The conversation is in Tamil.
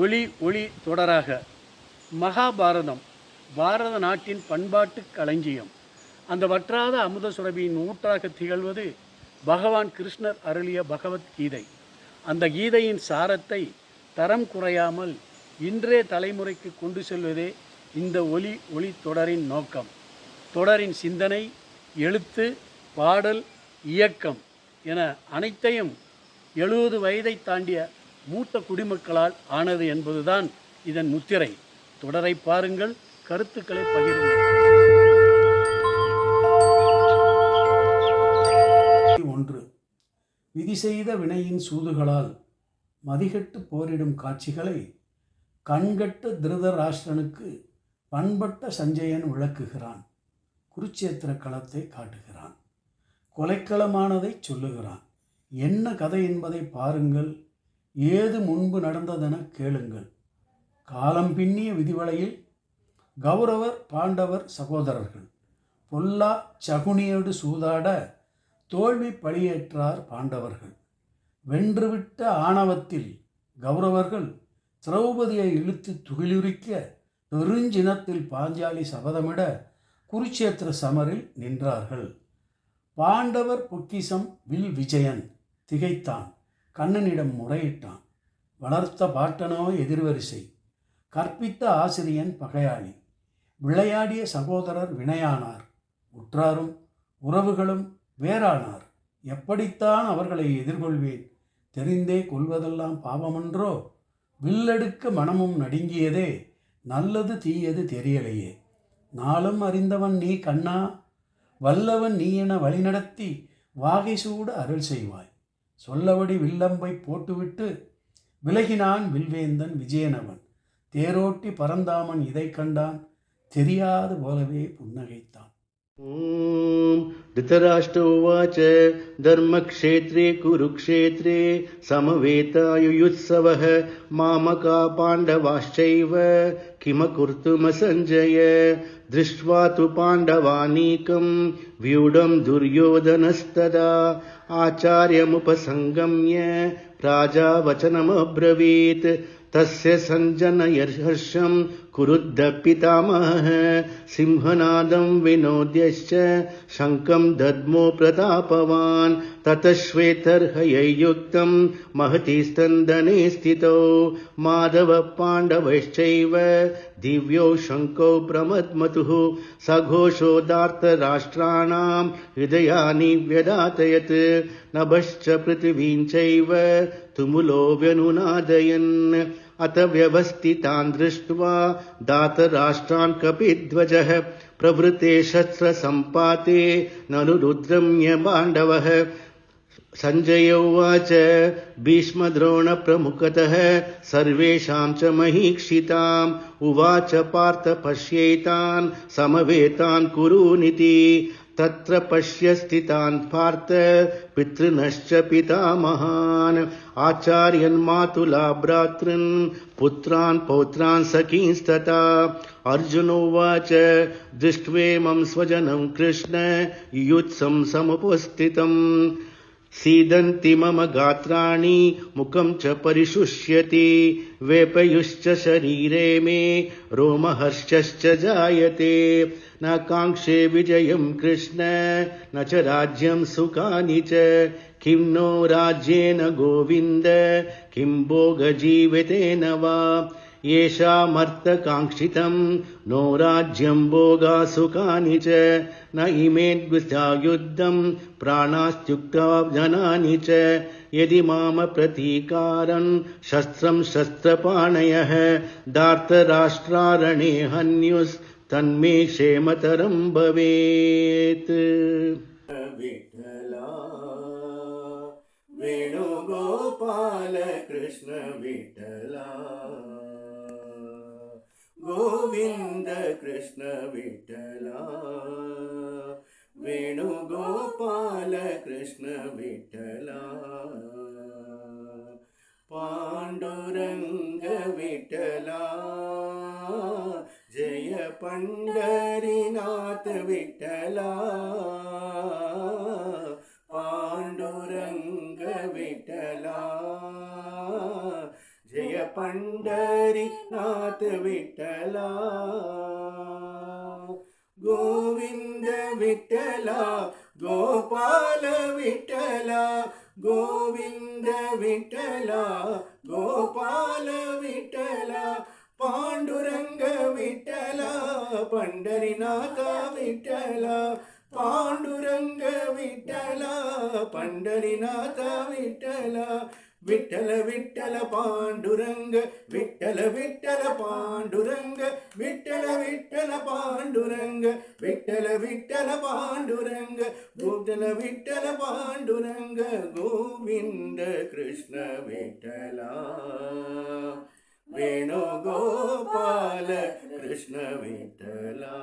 ஒளி ஒளி தொடராக. மகாபாரதம் பாரத நாட்டின் பண்பாட்டு களஞ்சியம். அந்த வற்றாத அமுத சுரபியின் ஊற்றாக திகழ்வது பகவான் கிருஷ்ணர் அருளிய பகவத்கீதை. அந்த கீதையின் சாரத்தை தரம் குறையாமல் இன்றே தலைமுறைக்கு கொண்டு செல்வதே இந்த ஒலி ஒளி தொடரின் நோக்கம். தொடரின் சிந்தனை எழுத்து பாடல் இயக்கம் என அனைத்தையும் எழுபது வயதை தாண்டிய மூத்த குடிமக்களால் ஆனது என்பதுதான் இதன் முத்திரை. தொடரை பாருங்கள் கருத்துக்களை பகிருங்கள். ஒன்று. விதி செய்த வினையின் சூதுகளால் மதிகட்டு போரிடும் காட்சிகளை கண்கட்ட திருதராஷ்டிரனுக்கு பண்பட்ட சஞ்சயன் விளக்குகிறான். குருச்சேத்திர களத்தை காட்டுகிறான். கொலைக்களமானதை சொல்லுகிறான். என்ன கதை என்பதை பாருங்கள். ஏது முன்பு நடந்ததென கேளுங்கள். காலம் பின்னிய விதிவலையில் கௌரவர் பாண்டவர் சகோதரர்கள். பொல்லா சகுனியோடு சூதாட தோல்வி பழியேற்றார் பாண்டவர்கள். வென்றுவிட்ட ஆணவத்தில் கௌரவர்கள் திரௌபதியை இழுத்து துகிலுரிக்க பெருஞ்சினத்தில் பாஞ்சாலி சபதமிட குருச்சேத்திர சமரில் நின்றார்கள். பாண்டவர் பொக்கிசம் வில் விஜயன் திகைத்தான். கண்ணனிடம் முறையிட்டான். வளர்த்த பாட்டனோ எதிர்வரிசை. கற்பித்த ஆசிரியன் பகையாளி. விளையாடிய சகோதரர் வினையானார். உற்றாரும் உறவுகளும் வேறானார். எப்படித்தான் அவர்களை எதிர்கொள்வேன்? தெரிந்தே கொள்வதெல்லாம் பாவமன்றோ? வில்லெடுக்க மனமும் நடுங்கியதே? நல்லது தீயது தெரியலையே. நாளும் அறிந்தவன் நீ கண்ணா? வல்லவன் நீ என வழிநடத்தி வாகை சூட அருள் செய்வாய். சொல்லபடி வில்லம்பை போட்டுவிட்டு விலகினான் வில்வேந்தன் விஜயனவன். தேரோட்டி பரந்தாமன் இதை கண்டான் தெரியாது போலவே புன்னகைத்தான். धृतराष्ट्र उवाच धर्मक्षेत्रे कुरुक्षेत्रे समवेतायुयुत्सवः मामका पाण्डवाश्चैव किमकुर्तुमसञ्जय? दृष्ट्वा तु पाण्डवानीकं व्यूढं दुर्योधनस्तदा आचार्यमुपसङ्गम्य राजा वचनमब्रवीत् तस्य सञ्जनयर्हर्षं कुरुद्ध पितामहः सिंहनादं विनोद्यश्च शङ्खं दद्मो प्रतापवान् ततः श्वेतर्हयैयुक्तं महति स्तन्दने स्थितौ माधवः पाण्डवश्चैव दिव्यौ शङ्कौ प्रमद्मतुः सघोषोदार्तराष्ट्राणां हृदयानि व्यदातयत् नभश्च पृथिवीं चैव तुमुलो व्यनुनादयन् अत व्यवस्थितान् दृष्ट्वा दातराष्ट्रान् कपिध्वजः प्रवृते शस्त्रसम्पाते ननु रुद्रम्य पाण्डवः सञ्जय उवाच भीष्मद्रोणप्रमुखतः सर्वेषां च महीक्षिताम्। उवाच पार्थ पश्येतान् समवेतान् कुरूनिति तत्र पश्य स्थितान् पार्थ पितृनश्च पितामहान्। आचार्यन् मातुला भ्रातॄन् पुत्रान् पौत्रान् सखींस्तथा। अर्जुनोवाच दृष्ट्वेमं स्वजनं कृष्ण युत्सं समुपस्थितम् सीदन्ति मम गात्राणि मुखं च परिशुष्यति वेपयुश्च शरीरे मे रोमहर्षश्च जायते। न काङ्क्षे विजयं कृष्ण न च राज्यं सुखानि च। किं नो राज्येन गोविन्द किं भोगजीवितेन वा येषामर्थकाङ्क्षितं नो राज्यं भोगासुखानि च। न इमेद्विधा युद्धं प्राणास्त्युक्ता जनानि च। यदि माम प्रतीकारन् शस्त्रं शस्त्रपाणयः। दार्तराष्ट्रारणे हन्युस्तन्मे क्षेमतरं भवेत्। विठ्ठला वेणुगोपाल कृष्ण विठ्ठला ഗോവിന്ദ കൃഷ്ണ വിട്ടല വേണുഗോപാല കൃഷ്ണ വിട്ടല പാണ്ഡുരംഗ വിട്ടല ജയ പണ്ഡരിനാഥ വിട്ടല பண்டரி நாத் விட்டலா. கோவிந்த விட்டலா கோபால விட்டலா. கோவிந்த விட்டலா கோபால விட்டலா. பாண்டுரங்க விட்டலா பண்டரிநாத விட்டலா. பாண்டுரங்க விட்டலா பண்டரிநாத விட்டலா. விட்டல விட்டல பாண்டுரங்க விட்டல விட்டல பாண்டுரங்க விட்டல விட்டல பாண்டுரங்க விட்டல விட்டல பாண்டுரங்க விட்டல விட்டல பாண்டுரங்க கோவிந்த கிருஷ்ண விட்டலா. வேணு கோபால கிருஷ்ண விட்டலா.